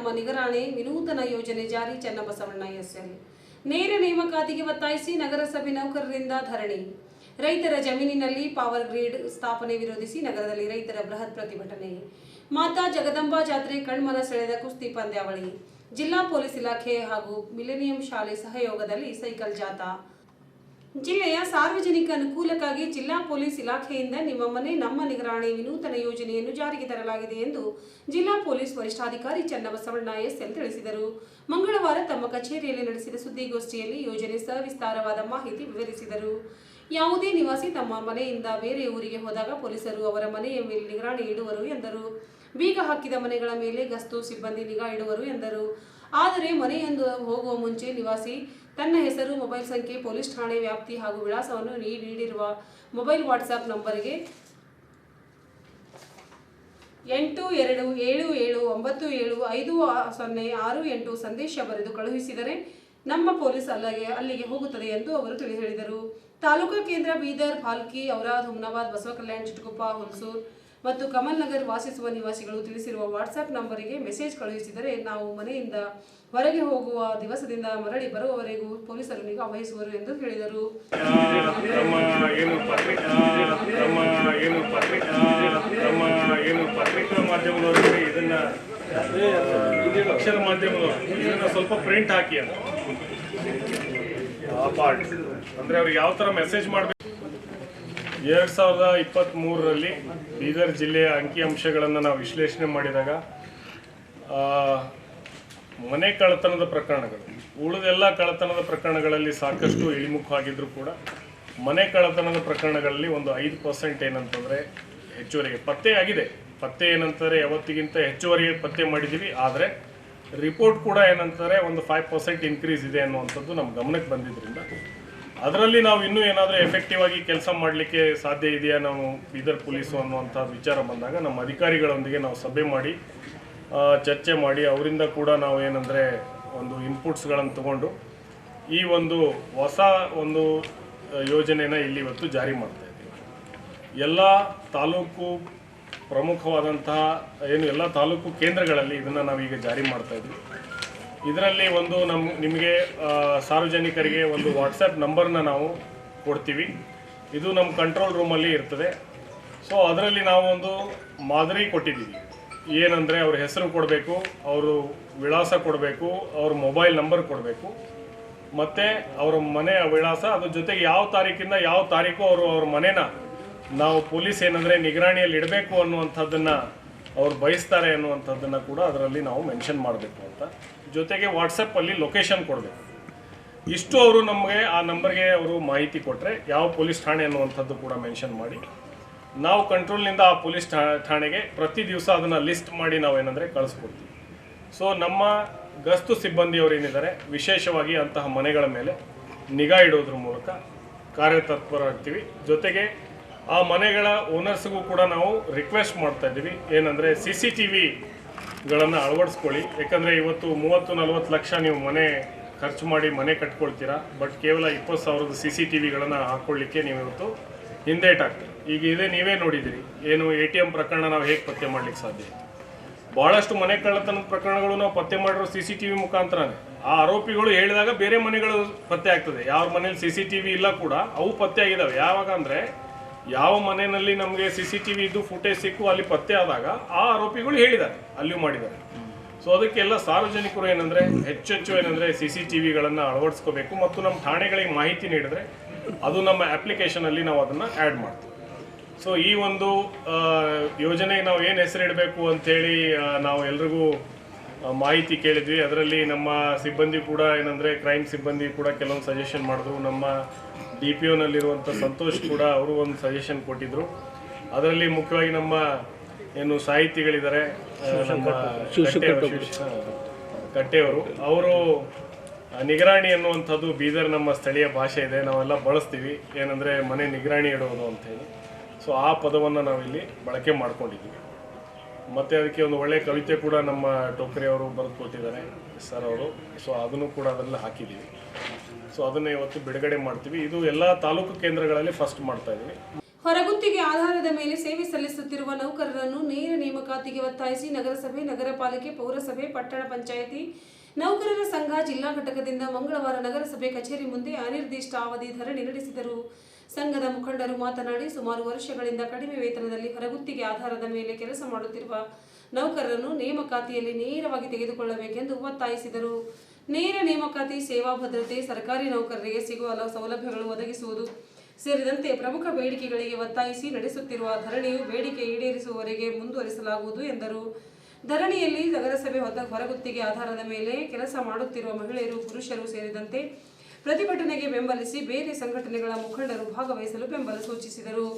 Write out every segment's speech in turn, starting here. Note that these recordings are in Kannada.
ನಿಮ್ಮ ನಿಗರಾಣೆ ವಿನೂತನ ಯೋಜನೆ ಜಾರಿ ಚನ್ನಬಸವಣ್ಣ ಎಸ್ಎಲ್ ನೇರ ನೇಮಕಾತಿಗೆ ಒತ್ತಾಯಿಸಿ ನಗರಸಭೆ ನೌಕರರಿಂದ ಧರಣಿ. ರೈತರ ಜಮೀನಿನಲ್ಲಿ ಪವರ್ ಗ್ರಿಡ್ ಸ್ಥಾಪನೆ ವಿರೋಧಿಸಿ ನಗರದಲ್ಲಿ ರೈತರ ಬೃಹತ್ ಪ್ರತಿಭಟನೆ. ಮಾತಾ ಜಗದಂಬಾ ಜಾತ್ರೆ ಕಣ್ಮನ ಸೆಳೆದ ಕುಸ್ತಿ ಪಂದ್ಯಾವಳಿ. ಜಿಲ್ಲಾ ಪೊಲೀಸ್ ಇಲಾಖೆ ಹಾಗೂ ಮಿಲೇನಿಯಂ ಶಾಲೆ ಸಹಯೋಗದಲ್ಲಿ ಸೈಕಲ್ ಜಾಥಾ. ಜಿಲ್ಲೆಯ ಸಾರ್ವಜನಿಕ ಅನುಕೂಲಕ್ಕಾಗಿ ಜಿಲ್ಲಾ ಪೊಲೀಸ್ ಇಲಾಖೆಯಿಂದ ನಿಮ್ಮ ಮನೆ, ನಮ್ಮ ನಿಗರಾಣೆ ವಿನೂತನ ಯೋಜನೆಯನ್ನು ಜಾರಿಗೆ ತರಲಾಗಿದೆ ಎಂದು ಜಿಲ್ಲಾ ಪೊಲೀಸ್ ವರಿಷ್ಠಾಧಿಕಾರಿ ಚನ್ನಬಸವಣ್ಣ ಎಸ್ಎಲ್ ತಿಳಿಸಿದರು. ಮಂಗಳವಾರ ತಮ್ಮ ಕಚೇರಿಯಲ್ಲಿ ನಡೆಸಿದ ಸುದ್ದಿಗೋಷ್ಠಿಯಲ್ಲಿ ಯೋಜನೆ ಸವಿಸ್ತಾರವಾದ ಮಾಹಿತಿ ವಿವರಿಸಿದರು. ಯಾವುದೇ ನಿವಾಸಿ ತಮ್ಮ ಮನೆಯಿಂದ ಬೇರೆ ಊರಿಗೆ ಹೋದಾಗ ಪೊಲೀಸರು ಅವರ ಮನೆಯ ಮೇಲೆ ನಿಗರಾಣಿ ಇಡುವರು ಎಂದರು. ಬೀಗ ಹಾಕಿದ ಮನೆಗಳ ಮೇಲೆ ಗಸ್ತು, ಸಿಬ್ಬಂದಿ ನಿಗಾ ಇಡುವರು ಎಂದರು. ಆದರೆ ಮನೆಯೊಂದು ಹೋಗುವ ಮುಂಚೆ ನಿವಾಸಿ ತನ್ನ ಹೆಸರು, ಮೊಬೈಲ್ ಸಂಖ್ಯೆ, ಪೊಲೀಸ್ ಠಾಣೆ ವ್ಯಾಪ್ತಿ ಹಾಗೂ ವಿಳಾಸವನ್ನು ನೀಡಿರುವ ಮೊಬೈಲ್ ವಾಟ್ಸಾಪ್ ನಂಬರ್ಗೆ ಎಂಟು ಎರಡು ಏಳು ಏಳು ಒಂಬತ್ತು ಏಳು ಐದು ಸೊನ್ನೆ ಆರು ಎಂಟು ಸಂದೇಶ ಬರೆದು ಕಳುಹಿಸಿದರೆ ನಮ್ಮ ಪೊಲೀಸ್ ಅಲ್ಲಿಗೆ ಅಲ್ಲಿಗೆ ಹೋಗುತ್ತದೆ ಎಂದು ಅವರು ತಿಳಿ ಹೇಳಿದರು ತಾಲೂಕಾ ಕೇಂದ್ರ ಬೀದರ್ ಭಾಲ್ಕಿ ಔರಾದ್ ಹುಮ್ನಾಬಾದ್ ಬಸವಕಲ್ಯಾಣ್, ಚಿಟಗುಪ್ಪ ಹುಲ್ಸೂರ್ ಮತ್ತು ಕಮಲ್ ನಗರ್ ವಾಸಿಸುವ ನಿವಾಸಿಗಳು ತಿಳಿಸಿರುವ ವಾಟ್ಸ್ಆ್ಯಪ್ ನಂಬರಿಗೆ ಮೆಸೇಜ್ ಕಳುಹಿಸಿದರೆ ನಾವು ಮನೆಯಿಂದ ಹೊರಗೆ ಹೋಗುವ ದಿವಸದಿಂದ ಮರಳಿ ಬರುವವರೆಗೂ ಪೊಲೀಸರು ನಿಗಾ ವಹಿಸುವರು ಎಂದು ಹೇಳಿದರು. ಪತ್ರಿಕಾ? ಮಾಧ್ಯಮದವರಿಗೆ ಇದನ್ನ ಅಕ್ಷರ ಮಾಧ್ಯಮದವರು, ಇದನ್ನ ಸ್ವಲ್ಪ ಪ್ರಿಂಟ್ ಹಾಕಿ ಅಂತ. ಆ ಅಂದ್ರೆ ಅವ್ರಿಗೆ ಯಾವ ತರ ಮೆಸೇಜ್ ಮಾಡಬೇಕು? ಎರಡ್ ಸಾವಿರದ ಇಪ್ಪತ್ತ್ ಮೂರರಲ್ಲಿ ಬೀದರ್ ಜಿಲ್ಲೆಯ ಅಂಕಿಅಂಶಗಳನ್ನು ನಾವು ವಿಶ್ಲೇಷಣೆ ಮಾಡಿದಾಗ ಮನೆ ಕಳ್ಳತನದ ಪ್ರಕರಣಗಳು ಉಳಿದೆಲ್ಲ ಕಳ್ಳತನದ ಪ್ರಕರಣಗಳಲ್ಲಿ ಸಾಕಷ್ಟು ಇಳಿಮುಖವಾಗಿದ್ದರೂ ಕೂಡ ಮನೆ ಕಳ್ಳತನದ ಪ್ರಕರಣಗಳಲ್ಲಿ ಒಂದು ಐದು ಪರ್ಸೆಂಟ್ ಏನಂತಂದರೆ ಹೆಚ್ಚುವರಿಗೆ ಪತ್ತೆ ಆಗಿದೆ. ಪತ್ತೆ ಏನಂತಾರೆ ಯಾವತ್ತಿಗಿಂತ ಹೆಚ್ಚುವರಿ ಪತ್ತೆ ಮಾಡಿದ್ದೀವಿ ಆದರೆ ರಿಪೋರ್ಟ್ ಕೂಡ ಏನಂತಾರೆ ಒಂದು ಫೈವ್ ಪರ್ಸೆಂಟ್ ಇನ್ಕ್ರೀಸ್ ಇದೆ ಅನ್ನುವಂಥದ್ದು ನಮ್ಮ ಗಮನಕ್ಕೆ ಬಂದಿದ್ದರಿಂದ ಅದರಲ್ಲಿ ನಾವು ಇನ್ನೂ ಏನಾದರೂ ಎಫೆಕ್ಟಿವ್ ಆಗಿ ಕೆಲಸ ಮಾಡಲಿಕ್ಕೆ ಸಾಧ್ಯ ಇದೆಯಾ? ನಾವು ಬೀದರ್ ಪೊಲೀಸು ಅನ್ನುವಂಥ ವಿಚಾರ ಬಂದಾಗ ನಮ್ಮ ಅಧಿಕಾರಿಗಳೊಂದಿಗೆ ನಾವು ಸಭೆ ಮಾಡಿ ಚರ್ಚೆ ಮಾಡಿ ಅವರಿಂದ ಕೂಡ ನಾವು ಏನಂದರೆ ಒಂದು ಇನ್ಪುಟ್ಸ್ಗಳನ್ನು ತಗೊಂಡು ಈ ಒಂದು ಹೊಸ ಒಂದು ಯೋಜನೆನ ಇಲ್ಲಿ ಇವತ್ತು ಜಾರಿ ಮಾಡ್ತಾ ಇದ್ದೀವಿ. ಎಲ್ಲ ತಾಲೂಕು ಪ್ರಮುಖವಾದಂತಹ, ಏನು ಎಲ್ಲ ತಾಲೂಕು ಕೇಂದ್ರಗಳಲ್ಲಿ ಇದನ್ನು ನಾವೀಗ ಜಾರಿ ಮಾಡ್ತಾ ಇದ್ದೀವಿ. ಇದರಲ್ಲಿ ಒಂದು ನಮ್ಮ ನಿಮಗೆ ಸಾರ್ವಜನಿಕರಿಗೆ ಒಂದು ವಾಟ್ಸಪ್ ನಂಬರ್ನ ನಾವು ಕೊಡ್ತೀವಿ. ಇದು ನಮ್ಮ ಕಂಟ್ರೋಲ್ ರೂಮಲ್ಲಿ ಇರ್ತದೆ. ಸೊ ಅದರಲ್ಲಿ ನಾವು ಒಂದು ಮಾದರಿ ಕೊಟ್ಟಿದ್ದೀವಿ. ಏನಂದರೆ ಅವ್ರ ಹೆಸರು ಕೊಡಬೇಕು, ಅವರು ವಿಳಾಸ ಕೊಡಬೇಕು, ಅವ್ರ ಮೊಬೈಲ್ ನಂಬರ್ ಕೊಡಬೇಕು. ಮತ್ತು ಅವರ ಮನೆಯ ವಿಳಾಸ, ಅದ್ರ ಜೊತೆಗೆ ಯಾವ ತಾರೀಕಿಂದ ಯಾವ ತಾರೀಕು ಅವರು ಅವ್ರ ಮನೆನ ನಾವು ಪೊಲೀಸ್ ಏನಂದರೆ ನಿಗರಾಣಿಯಲ್ಲಿ ಇಡಬೇಕು ಅನ್ನುವಂಥದ್ದನ್ನು ಅವ್ರು ಬಯಸ್ತಾರೆ ಅನ್ನುವಂಥದ್ದನ್ನು ಕೂಡ ಅದರಲ್ಲಿ ನಾವು ಮೆನ್ಷನ್ ಮಾಡಬೇಕು ಅಂತ. ಜೊತೆಗೆ ವಾಟ್ಸಪ್ಪಲ್ಲಿ ಲೊಕೇಶನ್ ಕೊಡಬೇಕು. ಇಷ್ಟು ಅವರು ನಮಗೆ ಆ ನಂಬರ್ಗೆ ಅವರು ಮಾಹಿತಿ ಕೊಟ್ಟರೆ ಯಾವ ಪೊಲೀಸ್ ಠಾಣೆ ಅನ್ನುವಂಥದ್ದು ಕೂಡ ಮೆನ್ಷನ್ ಮಾಡಿ. ನಾವು ಕಂಟ್ರೋಲ್ನಿಂದ ಆ ಪೊಲೀಸ್ ಠಾಣೆಗೆ ಪ್ರತಿ ದಿವಸ ಅದನ್ನು ಲಿಸ್ಟ್ ಮಾಡಿ ನಾವೇನಂದರೆ ಕಳಿಸ್ಕೊಡ್ತೀವಿ. ಸೊ ನಮ್ಮ ಗಸ್ತು ಸಿಬ್ಬಂದಿಯವರು ಏನಿದ್ದಾರೆ, ವಿಶೇಷವಾಗಿ ಅಂತಹ ಮನೆಗಳ ಮೇಲೆ ನಿಗಾ ಇಡೋದ್ರ ಮೂಲಕ ಕಾರ್ಯತತ್ಪರಾಗ್ತೀವಿ. ಜೊತೆಗೆ ಆ ಮನೆಗಳ ಓನರ್ಸ್ಗೂ ಕೂಡ ನಾವು ರಿಕ್ವೆಸ್ಟ್ ಮಾಡ್ತಾ ಇದ್ದೀವಿ, ಏನಂದರೆ ಸಿ ಸಿ ಟಿ ವಿಗಳನ್ನು ಅಳವಡಿಸ್ಕೊಳ್ಳಿ. ಯಾಕಂದರೆ ಇವತ್ತು ಮೂವತ್ತು ನಲ್ವತ್ತು ಲಕ್ಷ ನೀವು ಮನೆ ಖರ್ಚು ಮಾಡಿ ಮನೆ ಕಟ್ಕೊಳ್ತೀರಾ, ಬಟ್ ಕೇವಲ ಇಪ್ಪತ್ತು ಸಾವಿರದ ಸಿ ಸಿ ಟಿ ವಿಗಳನ್ನು ಹಾಕ್ಕೊಳ್ಳಿಕ್ಕೆ ನೀವು ಇವತ್ತು ಹಿಂದೇಟಾಗ್ತೀರಿ ಈಗ ಇದೇ ನೀವೇ ನೋಡಿದಿರಿ. ಏನು ಎ ಟಿ ಎಂ ಪ್ರಕರಣ ನಾವು ಹೇಗೆ ಪತ್ತೆ ಮಾಡ್ಲಿಕ್ಕೆ ಸಾಧ್ಯ? ಬಹಳಷ್ಟು ಮನೆ ಕಳ್ಳತನದ ಪ್ರಕರಣಗಳು ನಾವು ಪತ್ತೆ ಮಾಡಿರೋ ಸಿ ಸಿ ಟಿ ವಿ ಮುಖಾಂತರನೇ. ಆ ಆರೋಪಿಗಳು ಹೇಳಿದಾಗ ಬೇರೆ ಮನೆಗಳು ಪತ್ತೆ ಆಗ್ತದೆ. ಯಾವ ಮನೇಲಿ ಸಿ ಸಿ ಟಿ ವಿ ಇಲ್ಲ ಕೂಡ ಅವು ಪತ್ತೆ ಆಗಿದಾವೆ. ಯಾವಾಗ ಅಂದರೆ ಯಾವ ಮನೆಯಲ್ಲಿ ನಮಗೆ ಸಿ ಸಿ ಟಿ ವಿ ಇದ್ದು ಫುಟೇಜ್ ಸಿಕ್ಕು ಅಲ್ಲಿ ಪತ್ತೆ ಆದಾಗ ಆ ಆರೋಪಿಗಳು ಹೇಳಿದ್ದಾರೆ. ಅಲ್ಲಿಯೂ ಮಾಡಿದ್ದಾರೆ. ಸೊ ಅದಕ್ಕೆಲ್ಲ ಸಾರ್ವಜನಿಕರು ಏನಂದರೆ, ಹೆಚ್ಚೆಚ್ಚು ಏನಂದರೆ ಸಿ ಸಿ ಟಿ ವಿಗಳನ್ನು ಅಳವಡಿಸ್ಕೋಬೇಕು ಮತ್ತು ನಮ್ಮ ಠಾಣೆಗಳಿಗೆ ಮಾಹಿತಿ ನೀಡಿದ್ರೆ ಅದು ನಮ್ಮ ಅಪ್ಲಿಕೇಶನಲ್ಲಿ ನಾವು ಅದನ್ನು ಆ್ಯಡ್ ಮಾಡ್ತೀವಿ. ಸೊ ಈ ಒಂದು ಯೋಜನೆಗೆ ನಾವು ಏನು ಹೆಸರಿಡಬೇಕು ಅಂಥೇಳಿ ನಾವು ಎಲ್ರಿಗೂ ಮಾಹಿತಿ ಕೇಳಿದ್ವಿ. ಅದರಲ್ಲಿ ನಮ್ಮ ಸಿಬ್ಬಂದಿ ಕೂಡ ಏನಂದರೆ ಕ್ರೈಮ್ ಸಿಬ್ಬಂದಿ ಕೂಡ ಕೆಲವೊಂದು ಸಜೆಷನ್ ಮಾಡಿದ್ರು. ನಮ್ಮ ಡಿ ಪಿ ಒನಲ್ಲಿರುವಂಥ ಸಂತೋಷ್ ಕೂಡ ಅವರು ಒಂದು ಸಜೆಷನ್ ಕೊಟ್ಟಿದ್ರು. ಅದರಲ್ಲಿ ಮುಖ್ಯವಾಗಿ ನಮ್ಮ ಏನು ಸಾಹಿತಿಗಳಿದ್ದಾರೆ. ನಮ್ಮ ಕಟ್ಟೆಯವರು. ಅವರು ನಿಗರಾಣಿ ಅನ್ನುವಂಥದ್ದು ಬೀದರ್ ನಮ್ಮ ಸ್ಥಳೀಯ ಭಾಷೆ ಇದೆ. ನಾವೆಲ್ಲ ಬಳಸ್ತೀವಿ. ಏನಂದರೆ ಮನೆ ನಿಗರಾಣಿ ಇಡೋದು ಅಂತ ಹೇಳಿ ಸೊ ಆ ಪದವನ್ನು ನಾವಿಲ್ಲಿ ಬಳಕೆ ಮಾಡ್ಕೊಂಡಿದ್ದೀವಿ. ಮತ್ತು ಅದಕ್ಕೆ ಒಂದು ಒಳ್ಳೆಯ ಕವಿತೆ ಕೂಡ ನಮ್ಮ ಟೋಕರಿ ಅವರು ಬರೆದು ಕೊಟ್ಟಿದ್ದಾರೆ ಸರ್ ಅವರು. ಸೊ ಅದನ್ನು ಕೂಡ ಅದರಲ್ಲಿ ಹಾಕಿದ್ದೀವಿ. ಸೊ ಅದನ್ನು ಇವತ್ತು ಬಿಡುಗಡೆ ಮಾಡ್ತೀವಿ. ಇದು ಎಲ್ಲ ತಾಲೂಕು ಕೇಂದ್ರಗಳಲ್ಲಿ ಫಸ್ಟ್ ಮಾಡ್ತಾ ಇದ್ದೀವಿ ಹೊರಗುತ್ತಿಗೆ ಆಧಾರದ ಮೇಲೆ ಸೇವೆ ಸಲ್ಲಿಸುತ್ತಿರುವ ನೌಕರರನ್ನು ನೇರ ನೇಮಕಾತಿಗೆ ಒತ್ತಾಯಿಸಿ ನಗರಸಭೆ ನಗರ ಪಾಲಿಕೆ ಪೌರಸಭೆ, ಪಟ್ಟಣ ಪಂಚಾಯಿತಿ, ನೌಕರರ ಸಂಘ, ಜಿಲ್ಲಾ ಘಟಕದಿಂದ ಮಂಗಳವಾರ ನಗರಸಭೆ ಕಚೇರಿ ಮುಂದೆ ಅನಿರ್ದಿಷ್ಟ ಅವಧಿ ಧರಣಿ ನಡೆಸಿದರು. ಸಂಘದ ಮುಖಂಡರು ಮಾತನಾಡಿ ಸುಮಾರು ವರ್ಷಗಳಿಂದ ಕಡಿಮೆ ವೇತನದಲ್ಲಿ ಹೊರಗುತ್ತಿಗೆ ಆಧಾರದ ಮೇಲೆ ಕೆಲಸ ಮಾಡುತ್ತಿರುವ ನೌಕರರನ್ನು ನೇಮಕಾತಿಯಲ್ಲಿ ನೇರವಾಗಿ ತೆಗೆದುಕೊಳ್ಳಬೇಕೆಂದು ಒತ್ತಾಯಿಸಿದರು. ನೇರ ನೇಮಕಾತಿ, ಸೇವಾ ಭದ್ರತೆ, ಸರ್ಕಾರಿ ನೌಕರರಿಗೆ ಸಿಗುವ ಹಲವು ಸೌಲಭ್ಯಗಳು ಒದಗಿಸುವುದು ಸೇರಿದಂತೆ ಪ್ರಮುಖ ಬೇಡಿಕೆಗಳಿಗೆ ಒತ್ತಾಯಿಸಿ ನಡೆಸುತ್ತಿರುವ ಧರಣಿಯು ಬೇಡಿಕೆ ಈಡೇರಿಸುವವರೆಗೆ ಮುಂದುವರಿಸಲಾಗುವುದು ಎಂದರು. ಧರಣಿಯಲ್ಲಿ ನಗರಸಭೆ ಹೊರಗುತ್ತಿಗೆ ಆಧಾರದ ಮೇಲೆ ಕೆಲಸ ಮಾಡುತ್ತಿರುವ ಮಹಿಳೆಯರು, ಪುರುಷರು ಸೇರಿದಂತೆ ಪ್ರತಿಭಟನೆಗೆ ಬೆಂಬಲಿಸಿ ಬೇರೆ ಸಂಘಟನೆಗಳ ಮುಖಂಡರು ಭಾಗವಹಿಸಲು ಬೆಂಬಲ ಸೂಚಿಸಿದರು.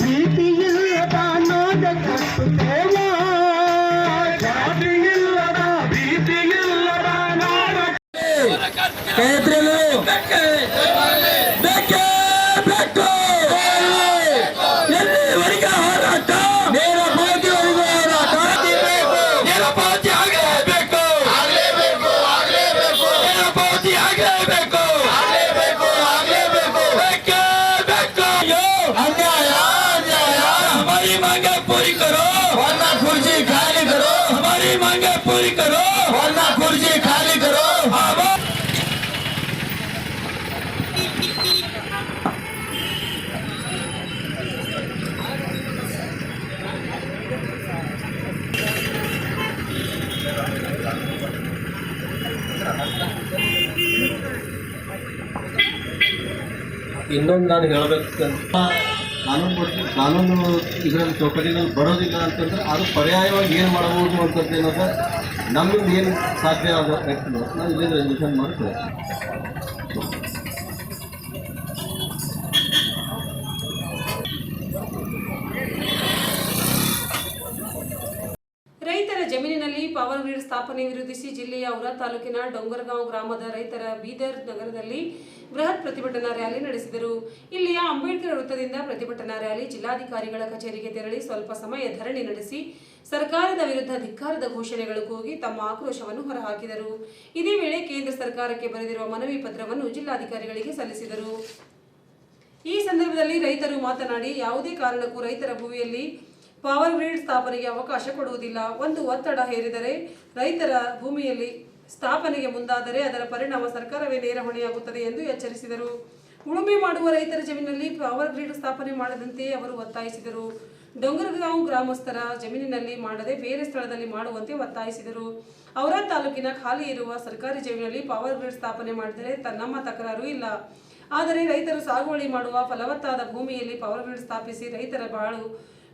ಭೀತಿ ಇಲ್ಲದ ನಾಡ ಕಟ್ಟುತ್ತೇವ. ಜಾತಿ ಇಲ್ಲದ ಭೀತಿ ಇಲ್ಲದ ನಾಡ ಇನ್ನೊಂದು ನಾನು ಹೇಳಬೇಕು ಕಾನೂನು ಬಗ್ಗೆ ಕಾನೂನು ಇದರಲ್ಲಿ ಚೌಕಟ್ಟಿನಲ್ಲಿ ಬರೋದಿಲ್ಲ ಅಂತಂದ್ರೆ ಅದು ಪರ್ಯಾಯವಾಗಿ ಏನು ಮಾಡಬಹುದು ಅಂತ ಏನಂದ್ರೆ ನಮ್ಮಿಂದ ಏನು ಸಾಧ್ಯ ಆಗ ನಾವು ಇಲ್ಲಿಂದ ರೆಸಲ್ಯೂಷನ್ ಮಾಡ್ತೇವೆ ರೈತರ ಜಮೀನಿನಲ್ಲಿ ಪವರ್ ಗ್ರಿಡ್ ಸ್ಥಾಪನೆ ವಿರೋಧಿಸಿ ಜಿಲ್ಲೆಯ ಔರಾ ತಾಲೂಕಿನ ಡೊಂಗರಗಾಂವ್ ಗ್ರಾಮದ ರೈತರ ಬೀದರ್ ನಗರದಲ್ಲಿ ಬೃಹತ್ ಪ್ರತಿಭಟನಾ ರ್ಯಾಲಿ ನಡೆಸಿದರು. ಇಲ್ಲಿಯ ಅಂಬೇಡ್ಕರ್ ವೃತ್ತದಿಂದ ಪ್ರತಿಭಟನಾ ರ್ಯಾಲಿ ಜಿಲ್ಲಾಧಿಕಾರಿಗಳ ಕಚೇರಿಗೆ ತೆರಳಿ ಸ್ವಲ್ಪ ಸಮಯ ಧರಣಿ ನಡೆಸಿ ಸರ್ಕಾರದ ವಿರುದ್ಧ ಧಿಕ್ಕಾರದ ಘೋಷಣೆಗಳು ಕೂಗಿ ತಮ್ಮ ಆಕ್ರೋಶವನ್ನು ಹೊರಹಾಕಿದರು. ಇದೇ ವೇಳೆ ಕೇಂದ್ರ ಸರ್ಕಾರಕ್ಕೆ ಬರೆದಿರುವ ಮನವಿ ಪತ್ರವನ್ನು ಜಿಲ್ಲಾಧಿಕಾರಿಗಳಿಗೆ ಸಲ್ಲಿಸಿದರು. ಈ ಸಂದರ್ಭದಲ್ಲಿ ರೈತರು ಮಾತನಾಡಿ, ಯಾವುದೇ ಕಾರಣಕ್ಕೂ ರೈತರ ಭೂಮಿಯಲ್ಲಿ ಪವರ್ ಗ್ರಿಡ್ ಸ್ಥಾಪನೆಗೆ ಅವಕಾಶ ಕೊಡುವುದಿಲ್ಲ. ಒಂದು ಒತ್ತಡ ಹೇರಿದರೆ ರೈತರ ಭೂಮಿಯಲ್ಲಿ ಸ್ಥಾಪನೆಗೆ ಮುಂದಾದರೆ ಅದರ ಪರಿಣಾಮ ಸರ್ಕಾರವೇ ನೇರ ಹೊಣೆಯಾಗುತ್ತದೆ ಎಂದು ಎಚ್ಚರಿಸಿದರು. ಉಳುಮೆ ಮಾಡುವ ರೈತರ ಜಮೀನಿನಲ್ಲಿ ಪವರ್ ಗ್ರಿಡ್ ಸ್ಥಾಪನೆ ಮಾಡದಂತೆ ಅವರು ಒತ್ತಾಯಿಸಿದರು. ಡೊಂಗರಗಾಂವ್ ಗ್ರಾಮಸ್ಥರ ಜಮೀನಿನಲ್ಲಿ ಮಾಡದೆ ಬೇರೆ ಸ್ಥಳದಲ್ಲಿ ಮಾಡುವಂತೆ ಒತ್ತಾಯಿಸಿದರು. ಅವರ ತಾಲೂಕಿನ ಖಾಲಿ ಇರುವ ಸರ್ಕಾರಿ ಜಮೀನಿನಲ್ಲಿ ಪವರ್ ಗ್ರಿಡ್ ಸ್ಥಾಪನೆ ಮಾಡಿದರೆ ತನ್ನಮ್ಮ ನಮ್ಮ ತಕರಾರು ಇಲ್ಲ. ಆದರೆ ರೈತರು ಸಾಗುವಳಿ ಮಾಡುವ ಫಲವತ್ತಾದ ಭೂಮಿಯಲ್ಲಿ ಪವರ್ ಗ್ರಿಡ್ ಸ್ಥಾಪಿಸಿ ರೈತರ ಬಾಳು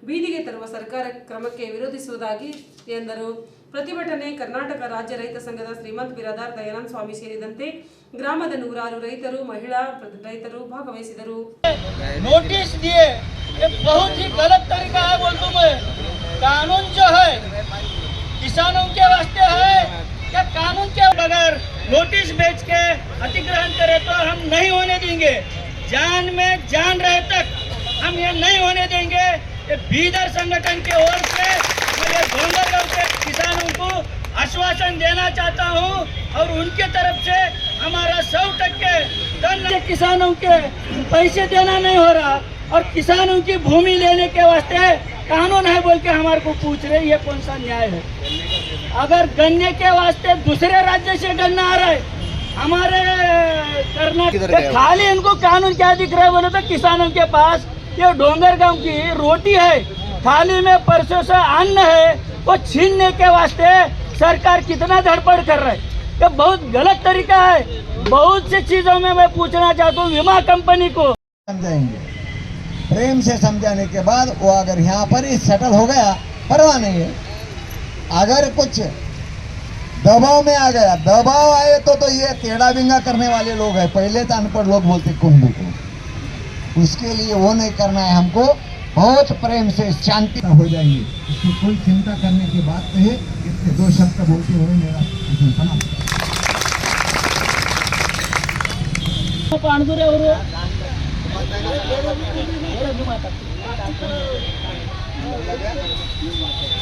ಬೀದಿಗೆ ತರುವ ಸರ್ಕಾರ ಕ್ರಮಕ್ಕೆ ವಿರೋಧಿಸುವುದಾಗಿ ಎಂದರು ಪ್ರತಿಭಟನೆ ಕರ್ನಾಟಕ ರಾಜ್ಯ ರೈತ ಸಂಘದ ಶ್ರೀಮಂತ್ ಬಿರಾದಾರ್ ದಯಾನಂದ ಸ್ವಾಮಿ ಸೇರಿದಂತೆ ಗ್ರಾಮದ ನೂರಾರು ರೈತರು ಮಹಿಳಾ ಪ್ರ- ರೈತರು ಭಾಗವಹಿಸಿದರು नोटिस दिए ये बहुत ही गलत तरीका है बोलूँ मैं कानून जो है किसानों के वास्ते है क्या कानून के बगैर नोटिस बेच के अतिग्रहण करे तो हम नहीं होने देंगे जान में जान रहे तक ये बीदर संगठन के ओर से मैं ये डोंगरगांव के किसानों को आश्वासन देना चाहता हूँ और उनके तरफ़ से हमारा सौ टक्के धन किसानों के पैसे देना नहीं हो रहा और किसानों की भूमि लेने के वास्ते कानून है बोल के हमारे को पूछ रहे ये कौन सा न्याय है? अगर गन्ने के वास्ते दूसरे राज्य से गन्ना आ रहा है हमारे कर्नाटक खाली इनको कानून क्या दिख रहा है बोले तो किसानों के पास ये डोंगर गाँव की रोटी है। थाली में परसों से अन्न है। वो छीनने के वास्ते सरकार कितना धड़पड़ कर रहा ये बहुत गलत तरीका है। बहुत सी चीज़ों में मैं पूछना चाहता हूँ बीमा कंपनी को। समझाएँगे। प्रेम से समझाने के बाद वो अगर यहाँ पर ही सेटल हो गया, परवाह नहीं है। अगर कुछ दबाव में आ गया, दबाव आए तो तो ये टेढ़ा बिंगा करने वाले लोग हैं। पहले तो अनपढ़ लोग बोलते कुंभ को उसके लिए वो नहीं करना है हमको बहुत प्रेम से शांति हो जाएंगे इसमें कोई चिंता करने की बात नहीं है इससे दो शब्द बोलते हुए मेरा भाषण समाप्त ಪಾಣದೂರಿ ಅವರು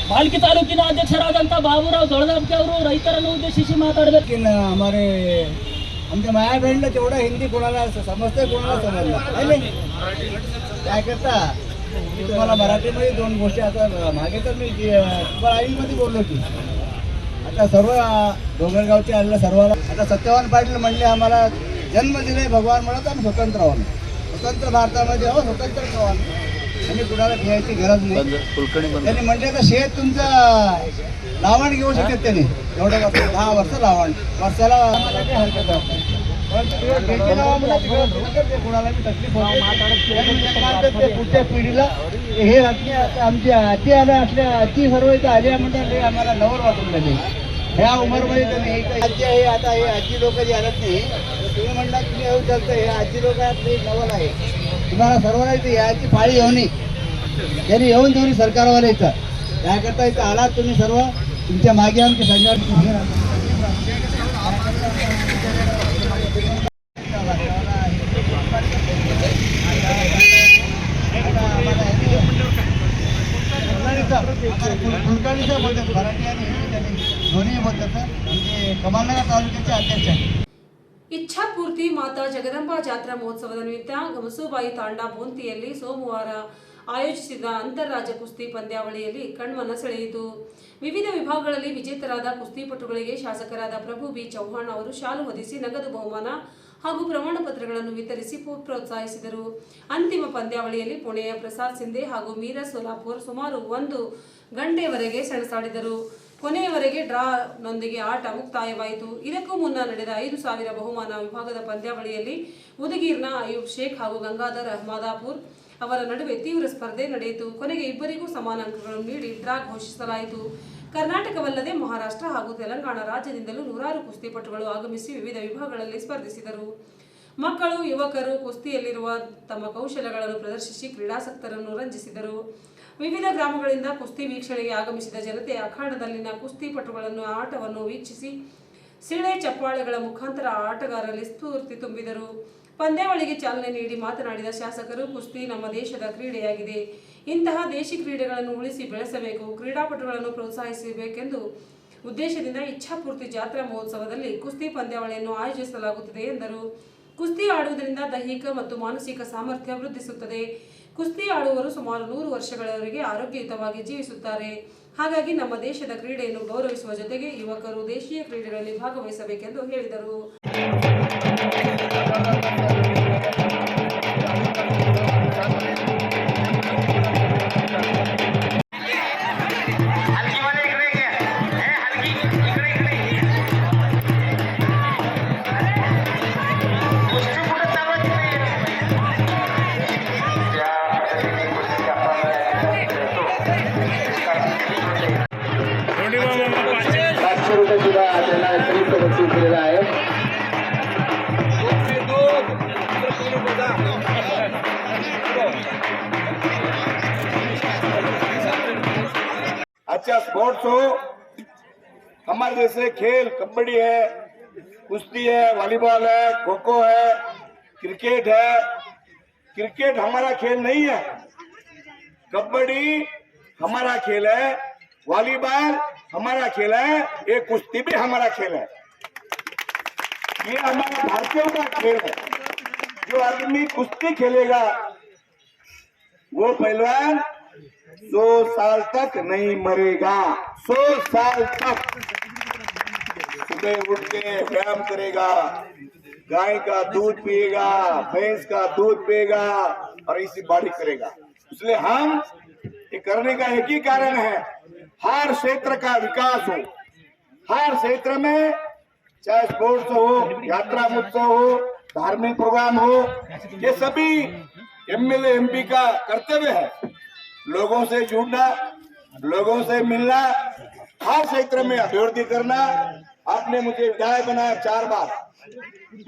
ಪಾಲ್ಕಿ ತಾಲೂಕಿನ ಅಧ್ಯಕ್ಷರಾದಂತ ಬಾಬುರಾವ್ ದೊಳದಾಬ್ಕೆ ಅವರು ರೈತರನ್ನು ಉದ್ದೇಶಿಸಿ ಮಾತಾಡಬೇಕು लेकिन हमारे आमच्या माया बहिणीला तेवढा हिंदी कोणाला समजतंय कोणाला समजलं. नाही? काय करता? मी तुम्हाला मराठीमध्ये दोन गोष्टी आता मागे तर मी तुम्हाला आईमध्ये बोललो की. आता सर्व डोंगरगावचे आलेल्या सर्वांना आता सत्यवान पाटील म्हणले आम्हाला जन्म दिले भगवान म्हणत आणि स्वतंत्र आहोत. स्वतंत्र भारतामध्ये हो स्वतंत्र आहोत. आणि कुणाला घ्यायची गरज नाही. त्यांनी म्हणले का शेत तुमचं लावण घेऊ शकत त्यांनी. एवढं वर्ष दहा वर्ष लावण. वर्षाला आम्हाला काही हरकत कुणाला तकलीफ होते. पुढच्या पिढीला हे आता आमची आजी आल्या असल्या आजी सर्व इथं आल्या म्हणतात हे आम्हाला नवर वाटून राहिले. ह्या उमरमध्ये त्यांनी आजी आहे आता हे आजी लोक जे आल्यात नाही तर तुम्ही म्हणला तुम्ही हे आजी लोक नवल आहे तुम्हाला सर्वांना इथे याची पाळी येऊ नये. त्यांनी येऊन तेवढी सरकारवाले इथं. त्याकरता इथं आलात तुम्ही सर्व. तुमच्या मागे आमची फुलकाणीचं बोलतात मराठी आणि हिंदी त्यांनी दोन्ही बोलतात म्हणजे कमालनगर तालुक्याचे अध्यक्ष आहेत. ಇಚ್ಛಾಪೂರ್ತಿ ಮಾತಾ ಜಗದಂಬಾ ಜಾತ್ರಾ ಮಹೋತ್ಸವದ ನಿಮಿತ್ತ ಗಮಸುಬಾಯಿ ತಾಂಡಾ ಬೋಂತಿಯಲ್ಲಿ ಸೋಮವಾರ ಆಯೋಜಿಸಿದ ಅಂತಾರಾಜ್ಯ ಕುಸ್ತಿ ಪಂದ್ಯಾವಳಿಯಲ್ಲಿ ಕಣ್ಮನ ಸೆಳೆಯಿತು. ವಿವಿಧ ವಿಭಾಗಗಳಲ್ಲಿ ವಿಜೇತರಾದ ಕುಸ್ತಿಪಟುಗಳಿಗೆ ಶಾಸಕರಾದ ಪ್ರಭು ಬಿ ಚೌಹಾಣ್ ಅವರು ಶಾಲು ಹೊದಿಸಿ ನಗದು ಬಹುಮಾನ ಹಾಗೂ ಪ್ರಮಾಣ ಪತ್ರಗಳನ್ನು ವಿತರಿಸಿ ಪ್ರೋತ್ಸಾಹಿಸಿದರು. ಅಂತಿಮ ಪಂದ್ಯಾವಳಿಯಲ್ಲಿ ಪುಣೆಯ ಪ್ರಸಾದ್ ಸಿಂಧೆ ಹಾಗೂ ಮೀರಾ ಸೋಲಾಪುರ್ ಸುಮಾರು ಒಂದು ಗಂಟೆಯವರೆಗೆ ಸೆಣಸಾಡಿದರು. ಕೊನೆಯವರೆಗೆ ಡ್ರಾನೊಂದಿಗೆ ಆಟ ಮುಕ್ತಾಯವಾಯಿತು. ಇದಕ್ಕೂ ಮುನ್ನ ನಡೆದ ಐದು ಸಾವಿರ ಬಹುಮಾನ ವಿಭಾಗದ ಪಂದ್ಯಾವಳಿಯಲ್ಲಿ ಉದಗೀರ್ನ ಅಯೂಬ್ ಶೇಖ್ ಹಾಗೂ ಗಂಗಾಧರ್ ಅಹಮದಾಪುರ್ ಅವರ ನಡುವೆ ತೀವ್ರ ಸ್ಪರ್ಧೆ ನಡೆಯಿತು. ಕೊನೆಗೆ ಇಬ್ಬರಿಗೂ ಸಮಾನ ಅಂಕಗಳನ್ನು ನೀಡಿ ಡ್ರಾ ಘೋಷಿಸಲಾಯಿತು. ಕರ್ನಾಟಕವಲ್ಲದೆ ಮಹಾರಾಷ್ಟ್ರ ಹಾಗೂ ತೆಲಂಗಾಣ ರಾಜ್ಯದಿಂದಲೂ ನೂರಾರು ಕುಸ್ತಿಪಟುಗಳು ಆಗಮಿಸಿ ವಿವಿಧ ವಿಭಾಗಗಳಲ್ಲಿ ಸ್ಪರ್ಧಿಸಿದರು. ಮಕ್ಕಳು, ಯುವಕರು ಕುಸ್ತಿಯಲ್ಲಿರುವ ತಮ್ಮ ಕೌಶಲ್ಯಗಳನ್ನು ಪ್ರದರ್ಶಿಸಿ ಕ್ರೀಡಾಸಕ್ತರನ್ನು ರಂಜಿಸಿದರು. ವಿವಿಧ ಗ್ರಾಮಗಳಿಂದ ಕುಸ್ತಿ ವೀಕ್ಷಣೆಗೆ ಆಗಮಿಸಿದ ಜನತೆ ಅಖಾಡದಲ್ಲಿನ ಕುಸ್ತಿ ಪಟುಗಳನ್ನು ಆಟವನ್ನು ವೀಕ್ಷಿಸಿ ಸಿಳೆ ಚಪ್ಪಾಳೆಗಳ ಮುಖಾಂತರ ಆಟಗಾರರಲ್ಲಿ ಸ್ಫೂರ್ತಿ ತುಂಬಿದರು. ಪಂದ್ಯಾವಳಿಗೆ ಚಾಲನೆ ನೀಡಿ ಮಾತನಾಡಿದ ಶಾಸಕರು, ಕುಸ್ತಿ ನಮ್ಮ ದೇಶದ ಕ್ರೀಡೆಯಾಗಿದೆ. ಇಂತಹ ದೇಶಿ ಕ್ರೀಡೆಗಳನ್ನು ಉಳಿಸಿ ಬೆಳೆಸಬೇಕು, ಕ್ರೀಡಾಪಟುಗಳನ್ನು ಪ್ರೋತ್ಸಾಹಿಸಬೇಕೆಂದು ಉದ್ದೇಶದಿಂದ ಇಚ್ಛಾಪೂರ್ತಿ ಜಾತ್ರಾ ಮಹೋತ್ಸವದಲ್ಲಿ ಕುಸ್ತಿ ಪಂದ್ಯಾವಳಿಯನ್ನು ಆಯೋಜಿಸಲಾಗುತ್ತಿದೆ ಎಂದರು. ಕುಸ್ತಿ ಆಡುವುದರಿಂದ ದೈಹಿಕ ಮತ್ತು ಮಾನಸಿಕ ಸಾಮರ್ಥ್ಯ ವೃದ್ಧಿಸುತ್ತದೆ. ಕುಸ್ತಿ ಆಡುವವರು ಸುಮಾರು ನೂರು ವರ್ಷಗಳವರೆಗೆ ಆರೋಗ್ಯಯುತವಾಗಿ ಜೀವಿಸುತ್ತಾರೆ. ಹಾಗಾಗಿ ನಮ್ಮ ದೇಶದ ಕ್ರೀಡೆಯನ್ನು ಗೌರವಿಸುವ ಜೊತೆಗೆ ಯುವಕರು ದೇಶೀಯ ಕ್ರೀಡೆಗಳಲ್ಲಿ ಭಾಗವಹಿಸಬೇಕೆಂದು ಹೇಳಿದರು. अच्छा स्पोर्ट्स हो हमारे जैसे खेल, कबड्डी है, कुश्ती है, वॉलीबॉल है खो खो है, क्रिकेट है। क्रिकेट हमारा खेल नहीं है। कबड्डी हमारा खेल है, वॉलीबॉल हमारा खेल है ये कुश्ती भी हमारा खेल है। ये हमारा भारतीयों का खेल है। जो आदमी कुश्ती खेलेगा, वो पहलवान सौ साल तक नहीं मरेगा। सौ साल तक। सुबह उठ के व्यायाम करेगा। गाय का दूध पिएगा, भैंस का दूध पिएगा और इसी बॉडी करेगा। इसलिए हम, ये करने का एक ही कारण है, हर क्षेत्र का विकास हो। हर क्षेत्र में, चाहे स्पोर्ट्स हो, यात्रा महोत्सव हो, धार्मिक प्रोग्राम हो, ये सभी एमएलए एमपी का कर्तव्य है। लोगों से जुड़ना, लोगों से मिलना, हर क्षेत्र में अभिवृद्धि करना, आपने मुझे विधायक बनाया चार बार,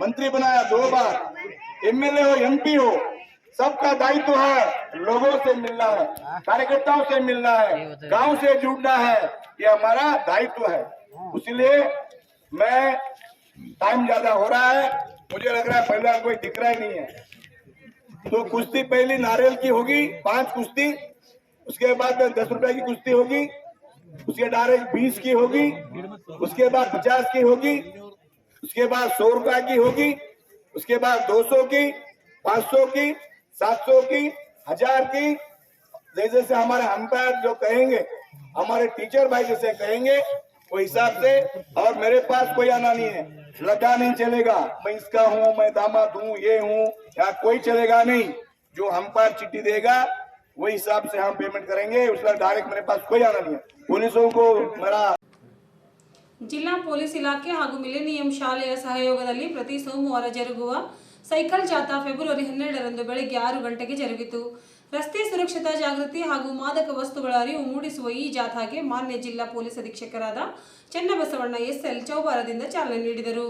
मंत्री बनाया दो बार, एमएलए हो, एमपी हो, सबका दायित्व तो है लोगों से मिलना है, कार्यकर्ताओं से मिलना है, गाँव से जुड़ना है, ये हमारा दायित्व तो है। इसलिए मैं टाइम ज़्यादा हो रहा है, मुझे लग रहा है पहला कोई दिख रहा ही नहीं है। तो कुश्ती पहली नारियल की होगी, पाँच कुश्ती उसके बाद दस रुपए की कुश्ती होगी, उसके डायरेक्ट बीस की होगी, उसके बाद पचास की होगी, उसके बाद सौ रुपए की होगी, उसके बाद दो सौ की, पाँच सौ की, सात सौ की, हज़ार की। जैसे जैसे हमारे अंपायर जो कहेंगे, हमारे टीचर भाई जैसे कहेंगे, वो हिसाब से, और मेरे पास कोई आना नहीं है। लगा नहीं चलेगा। मैं इसका हूँ, मैं दामाद हूँ, ये हूँ, या कोई चलेगा नहीं, जो हम अंपायर चिट्ठी देगा वही हिसाब से हम पेमेंट करेंगे उसका डायरेक्ट मेरे पास कोई आना नहीं है पुलिसों को मेरा ಜಿಲ್ಲಾ ಪೊಲೀಸ್ ಇಲಾಖೆ ಹಾಗೂ ಮಿಲೆನಿಯಂ ಶಾಲೆಯ ಸಹಯೋಗದಲ್ಲಿ ಪ್ರತಿ ಸೋಮವಾರ ಜರುಗುವ ಸೈಕಲ್ ಜಾಥಾ ಫೆಬ್ರವರಿ ಹನ್ನೆರಡರಂದು ಬೆಳಗ್ಗೆ ಆರು ಗಂಟೆಗೆ ಜರುಗಿತು ರಸ್ತೆ ಸುರಕ್ಷತಾ ಜಾಗೃತಿ ಹಾಗೂ ಮಾದಕ ವಸ್ತುಗಳ ಅರಿವು ಮೂಡಿಸುವ ಈ ಜಾಥಾಗೆ ಮಾನ್ಯ ಜಿಲ್ಲಾ ಪೊಲೀಸ್ ಅಧೀಕ್ಷಕರಾದ ಚನ್ನಬಸವಣ್ಣ ಎಸ್ಎಲ್ ಚೌಬಾರದಿಂದ ಚಾಲನೆ ನೀಡಿದರು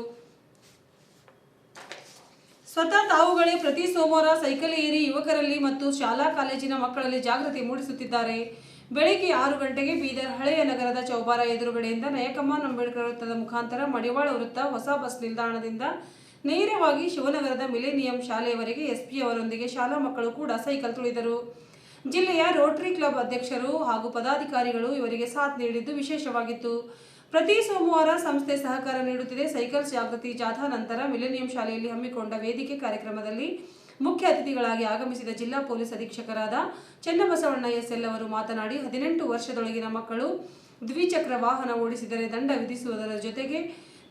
ಸ್ವತಃ ತಾವುಗಳೇ ಪ್ರತಿ ಸೋಮವಾರ ಸೈಕಲ್ ಏರಿ ಯುವಕರಲ್ಲಿ ಮತ್ತು ಶಾಲಾ ಕಾಲೇಜಿನ ಮಕ್ಕಳಲ್ಲಿ ಜಾಗೃತಿ ಮೂಡಿಸುತ್ತಿದ್ದಾರೆ. ಬೆಳಿಗ್ಗೆ ಆರು ಗಂಟೆಗೆ ಬೀದರ್ ಹಳೆಯ ನಗರದ ಚೌಬಾರ ಎದುರುಗಡೆಯಿಂದ ನಯಕಮ್ಮನ್ ಅಂಬೇಡ್ಕರ್ ವೃತ್ತದ ಮುಖಾಂತರ ಮಡಿವಾಳ ವೃತ್ತ ಹೊಸ ಬಸ್ ನಿಲ್ದಾಣದಿಂದ ನೇರವಾಗಿ ಶಿವನಗರದ ಮಿಲೇನಿಯಂ ಶಾಲೆಯವರೆಗೆ ಎಸ್ಪಿ ಅವರೊಂದಿಗೆ ಶಾಲಾ ಮಕ್ಕಳು ಕೂಡ ಸೈಕಲ್ ತುಳಿದರು. ಜಿಲ್ಲೆಯ ರೋಟರಿ ಕ್ಲಬ್ ಅಧ್ಯಕ್ಷರು ಹಾಗೂ ಪದಾಧಿಕಾರಿಗಳು ಇವರಿಗೆ ಸಾಥ್ ನೀಡಿದ್ದು ವಿಶೇಷವಾಗಿತ್ತು. ಪ್ರತಿ ಸೋಮವಾರ ಸಂಸ್ಥೆ ಸಹಕಾರ ನೀಡುತ್ತಿದೆ. ಸೈಕಲ್ ಜಾಗೃತಿ ಜಾಥಾ ನಂತರ ಮಿಲೇನಿಯಂ ಶಾಲೆಯಲ್ಲಿ ಹಮ್ಮಿಕೊಂಡ ವೇದಿಕೆ ಕಾರ್ಯಕ್ರಮದಲ್ಲಿ ಮುಖ್ಯ ಅತಿಥಿಗಳಾಗಿ ಆಗಮಿಸಿದ ಜಿಲ್ಲಾ ಪೊಲೀಸ್ ಅಧೀಕ್ಷಕರಾದ ಚನ್ನಬಸವಣ್ಣ ಎಸ್ಎಲ್ ಅವರು ಮಾತನಾಡಿ, ಹದಿನೆಂಟು ವರ್ಷದೊಳಗಿನ ಮಕ್ಕಳು ದ್ವಿಚಕ್ರ ವಾಹನ ಓಡಿಸಿದರೆ ದಂಡ ವಿಧಿಸುವುದರ ಜೊತೆಗೆ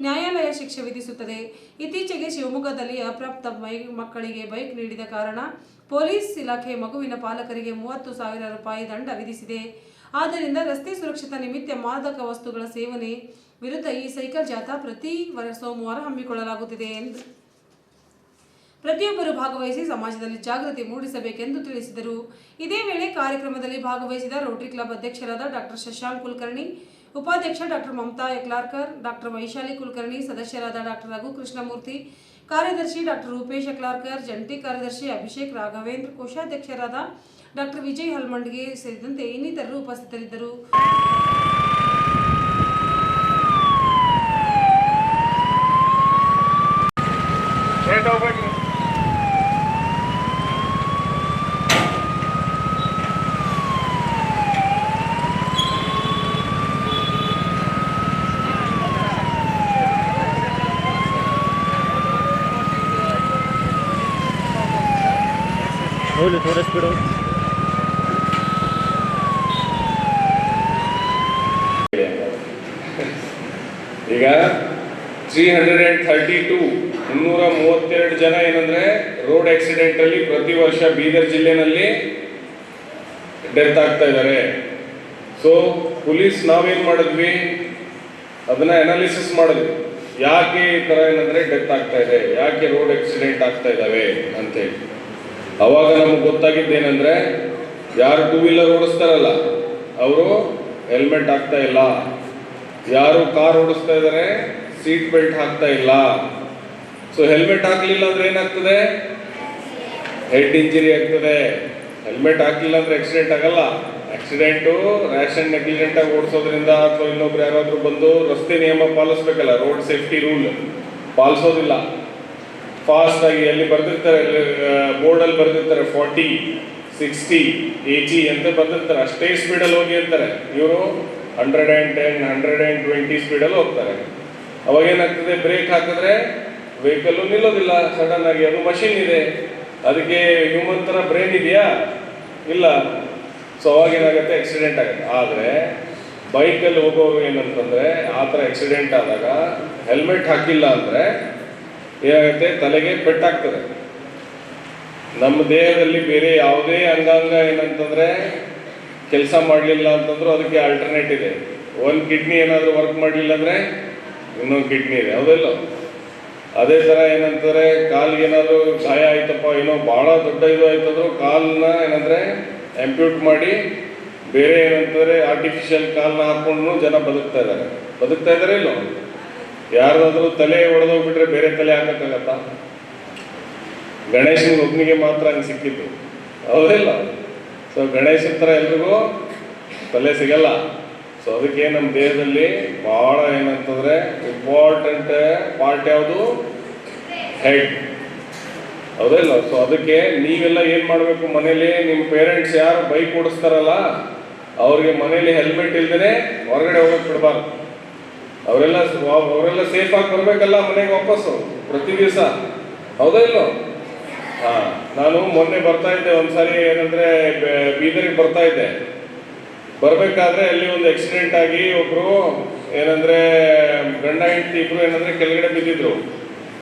ನ್ಯಾಯಾಲಯ ಶಿಕ್ಷೆ ವಿಧಿಸುತ್ತದೆ. ಇತ್ತೀಚೆಗೆ ಶಿವಮೊಗ್ಗದಲ್ಲಿ ಅಪ್ರಾಪ್ತ ಮೈ ಮಕ್ಕಳಿಗೆ ಬೈಕ್ ನೀಡಿದ ಕಾರಣ ಪೊಲೀಸ್ ಇಲಾಖೆ ಮಗುವಿನ ಪಾಲಕರಿಗೆ ಮೂವತ್ತು ಸಾವಿರ ರೂಪಾಯಿ ದಂಡ ವಿಧಿಸಿದೆ. ಆದ್ದರಿಂದ ರಸ್ತೆ ಸುರಕ್ಷತಾ ನಿಮಿತ್ತ ಮಾದಕ ವಸ್ತುಗಳ ಸೇವನೆ ವಿರುದ್ಧ ಈ ಸೈಕಲ್ ಜಾಥಾ ಪ್ರತಿ ವರ ಸೋಮವಾರ ಹಮ್ಮಿಕೊಳ್ಳಲಾಗುತ್ತಿದೆ ಎಂದು ಪ್ರತಿಯೊಬ್ಬರು ಭಾಗವಹಿಸಿ ಸಮಾಜದಲ್ಲಿ ಜಾಗೃತಿ ಮೂಡಿಸಬೇಕೆಂದು ತಿಳಿಸಿದರು. ಇದೇ ವೇಳೆ ಕಾರ್ಯಕ್ರಮದಲ್ಲಿ ಭಾಗವಹಿಸಿದ ರೋಟರಿ ಕ್ಲಬ್ ಅಧ್ಯಕ್ಷರಾದ ಡಾಕ್ಟರ್ ಶಶಾಂಕ್ ಕುಲಕರ್ಣಿ, ಉಪಾಧ್ಯಕ್ಷ ಡಾಕ್ಟರ್ ಮಮತಾ ಎಕ್ಲಾರ್ಕರ್ ಡಾಕ್ಟರ್ ವೈಶಾಲಿ ಕುಲಕರ್ಣಿ, ಸದಸ್ಯರಾದ ಡಾಕ್ಟರ್ ರಘು ಕೃಷ್ಣಮೂರ್ತಿ ಕಾರ್ಯದರ್ಶಿ ಡಾಕ್ಟರ್ ರೂಪೇಶ್ ಯಕ್ಲಾರ್ಕರ್ ಜಂಟಿ ಕಾರ್ಯದರ್ಶಿ ಅಭಿಷೇಕ್ ರಾಘವೇಂದ್ರ, ಕೋಶಾಧ್ಯಕ್ಷರಾದ ಡಾಕ್ಟರ್ ವಿಜಯ್ ಹಲ್ಮಂಡ್ಗೆ ಸೇರಿದಂತೆ ಇನ್ನಿತರರು ಉಪಸ್ಥಿತರಿದ್ದರು. ಸ್ಟ್ರೈಟ್ ಹೋಗ್ಬೇಕು ಈಗ three hundred and thirty two ಮುನ್ನೂರ ಮೂವತ್ತೆರಡು ಜನ ಏನಂದ್ರೆ ರೋಡ್ ಆಕ್ಸಿಡೆಂಟ್ ಅಲ್ಲಿ ಪ್ರತಿ ವರ್ಷ ಬೀದರ್ ಜಿಲ್ಲೆನಲ್ಲಿ ಡೆತ್ ಆಗ್ತಾ ಇದ್ದಾರೆ ಸೊ ಪೊಲೀಸ್ ನಾವೇನ್ ಮಾಡಿದ್ವಿ? ಅದನ್ನ ಅನಾಲಿಸಿಸ್ ಮಾಡಿದ್ವಿ. ಯಾಕೆ ಈ ತರ ಏನಂದ್ರೆ ಡೆತ್ ಆಗ್ತಾ ಇದೆ? ಯಾಕೆ ರೋಡ್ ಆಕ್ಸಿಡೆಂಟ್ ಆಗ್ತಾ ಇದಾವೆ ಅಂತೇಳಿ ಅವಾಗ ನಮ್ಗೆ ಗೊತ್ತಾಗಿದ್ದೇನೆಂದರೆ ಯಾರು ಟೂ ವೀಲರ್ ಓಡಿಸ್ತಾರಲ್ಲ, ಅವರು ಹೆಲ್ಮೆಟ್ ಆಗ್ತಾ ಇಲ್ಲ. ಯಾರು ಕಾರ್ ಓಡಿಸ್ತಾ ಇದ್ದಾರೆ ಸೀಟ್ ಬೆಲ್ಟ್ ಹಾಕ್ತಾ ಇಲ್ಲ. ಸೊ ಹೆಲ್ಮೆಟ್ ಹಾಕ್ಲಿಲ್ಲ ಅಂದ್ರೆ ಏನಾಗ್ತದೆ? ಹೆಡ್ ಇಂಜರಿ ಆಗ್ತದೆ. ಹೆಲ್ಮೆಟ್ ಹಾಕ್ಲಿಲ್ಲ ಅಂದ್ರೆ ಆಕ್ಸಿಡೆಂಟ್ ಆಗಲ್ಲ. ಆಕ್ಸಿಡೆಂಟು ರ್ಯಾಶ್ ಅಂಡ್ ನೆಗ್ಲಿಜೆಂಟ್ ಆಗಿ ಓಡಿಸೋದ್ರಿಂದ ಅಥವಾ ಇನ್ನೊಬ್ರು ಯಾರಾದ್ರೂ ಬಂದು ರಸ್ತೆ ನಿಯಮ ಪಾಲಿಸ್ಬೇಕಲ್ಲ ರೋಡ್ ಸೇಫ್ಟಿ ರೂಲ್ ಪಾಲಿಸೋದಿಲ್ಲ. ಫಾಸ್ಟ್ ಆಗಿ ಅಲ್ಲಿ ಬರ್ದಿರ್ತಾರೆ ಬೋರ್ಡಲ್ಲಿ ಬರ್ದಿರ್ತಾರೆ ಫಾರ್ಟಿ ಸಿಕ್ಸ್ಟಿ ಏಯ್ಟಿ ಅಂತ ಬರ್ದಿರ್ತಾರೆ, ಅಷ್ಟೇ ಸ್ಪೀಡಲ್ಲಿ ಹೋಗಿ ಅಂತಾರೆ. ಇವರು hundred and ten, hundred and twenty ಸ್ಪೀಡಲ್ಲಿ ಹೋಗ್ತಾರೆ. ಅವಾಗ ಏನಾಗ್ತದೆ, ಬ್ರೇಕ್ ಹಾಕಿದ್ರೆ ವೆಹಿಕಲ್ಲು ನಿಲ್ಲೋದಿಲ್ಲ. ಸಡನ್ ಆಗಿ ಅದು ಮಷಿನ್ ಇದೆ. ಅದಕ್ಕೆ ಹ್ಯೂಮನ್ ಥರ ಬ್ರೇನ್ ಇದೆಯಾ? ಇಲ್ಲ. ಸೊ ಅವಾಗ ಏನಾಗುತ್ತೆ? ಆಕ್ಸಿಡೆಂಟ್ ಆಗುತ್ತೆ. ಆದರೆ ಬೈಕಲ್ಲಿ ಹೋಗೋರು ಏನಂತಂದರೆ, ಆ ಥರ ಆಕ್ಸಿಡೆಂಟ್ ಆದಾಗ ಹೆಲ್ಮೆಟ್ ಹಾಕಿಲ್ಲ ಅಂದರೆ ಏನಾಗುತ್ತೆ? ತಲೆಗೆ ಪೆಟ್ಟಾಗ್ತದೆ. ನಮ್ಮ ದೇಹದಲ್ಲಿ ಬೇರೆ ಯಾವುದೇ ಅಂಗಾಂಗ ಏನಂತಂದ್ರೆ ಕೆಲಸ ಮಾಡಲಿಲ್ಲ ಅಂತಂದ್ರೆ ಅದಕ್ಕೆ ಆಲ್ಟರ್ನೇಟ್ ಇದೆ. ಒಂದು ಕಿಡ್ನಿ ಏನಾದರೂ ವರ್ಕ್ ಮಾಡಲಿಲ್ಲ ಅಂದರೆ ಇನ್ನೊಂದು ಕಿಡ್ನಿ ಇದೆ. ಹೌದಿಲ್ಲ? ಅದೇ ಥರ ಏನಂತಾರೆ, ಕಾಲಿಗೆ ಏನಾದರೂ ಗಾಯ ಆಯ್ತಪ್ಪ, ಏನೋ ಭಾಳ ದೊಡ್ಡ ಇದು ಆಯ್ತಂದ್ರೂ ಕಾಲನ್ನ ಏನಂದರೆ ಎಂಪ್ಯೂಟ್ ಮಾಡಿ ಬೇರೆ ಏನಂತಾರೆ ಆರ್ಟಿಫಿಷಿಯಲ್ ಕಾಲನ್ನ ಹಾಕ್ಕೊಂಡು ಜನ ಬದುಕ್ತಾ ಇದ್ದಾರೆ. ಬದುಕ್ತಾ ಇದ್ದಾರೆ ಇಲ್ಲೋ? ಯಾರಾದರೂ ತಲೆ ಒಡೆದೋಗ್ಬಿಟ್ರೆ ಬೇರೆ ತಲೆ ಹಾಕಕ್ಕಾಗತ್ತಾ? ಗಣೇಶನ ಒಬ್ಬನಿಗೆ ಮಾತ್ರ ಹಂಗೆ ಸಿಕ್ಕಿದ್ದು. ಹೌದಿಲ್ಲ? ಸೊ ಗಣೇಶ ಥರ ಎಲ್ರಿಗೂ ತಲೆ ಸಿಗಲ್ಲ. ಸೊ ಅದಕ್ಕೆ ನಮ್ಮ ದೇಹದಲ್ಲಿ ಭಾಳ ಏನಂತಂದ್ರೆ ಇಂಪಾರ್ಟೆಂಟ್ ಪಾರ್ಟ್ ಯಾವುದು? ಹೆಡ್ ಹೌದಿಲ್ಲ ಸೊ ಅದಕ್ಕೆ ನೀವೆಲ್ಲ ಏನು ಮಾಡಬೇಕು ಮನೇಲಿ ನಿಮ್ಮ ಪೇರೆಂಟ್ಸ್ ಯಾರು ಬೈಕ್ ಓಡಿಸ್ತಾರಲ್ಲ, ಅವ್ರಿಗೆ ಮನೇಲಿ ಹೆಲ್ಮೆಟ್ ಇಲ್ದೇ ಹೊರಗಡೆ ಹೋಗಕ್ಕೆ ಬಿಡಬಾರ್ದು. ಅವರೆಲ್ಲ ಅವರೆಲ್ಲ ಸೇಫ್ ಆಗಿ ಬರಬೇಕಲ್ಲ ಮನೆಗೆ ವಾಪಸ್ಸು ಪ್ರತಿ ದಿವಸ. ಹೌದಾ ಇಲ್ಲೋ ಹಾ, ನಾನು ಮೊನ್ನೆ ಬರ್ತಾ ಇದ್ದೆ, ಒಂದ್ಸರಿ ಏನಂದ್ರೆ ಬೀದರ್ಗೆ ಬರ್ತಾ ಇದ್ದೆ. ಬರ್ಬೇಕಾದ್ರೆ ಅಲ್ಲಿ ಒಂದು ಆಕ್ಸಿಡೆಂಟ್ ಆಗಿ ಒಬ್ರು ಏನಂದ್ರೆ, ಗಂಡ ಹೆಂಡತಿ ಇಬ್ರು ಏನಂದ್ರೆ ಕೆಳಗಡೆ ಬಿದ್ದಿದ್ರು.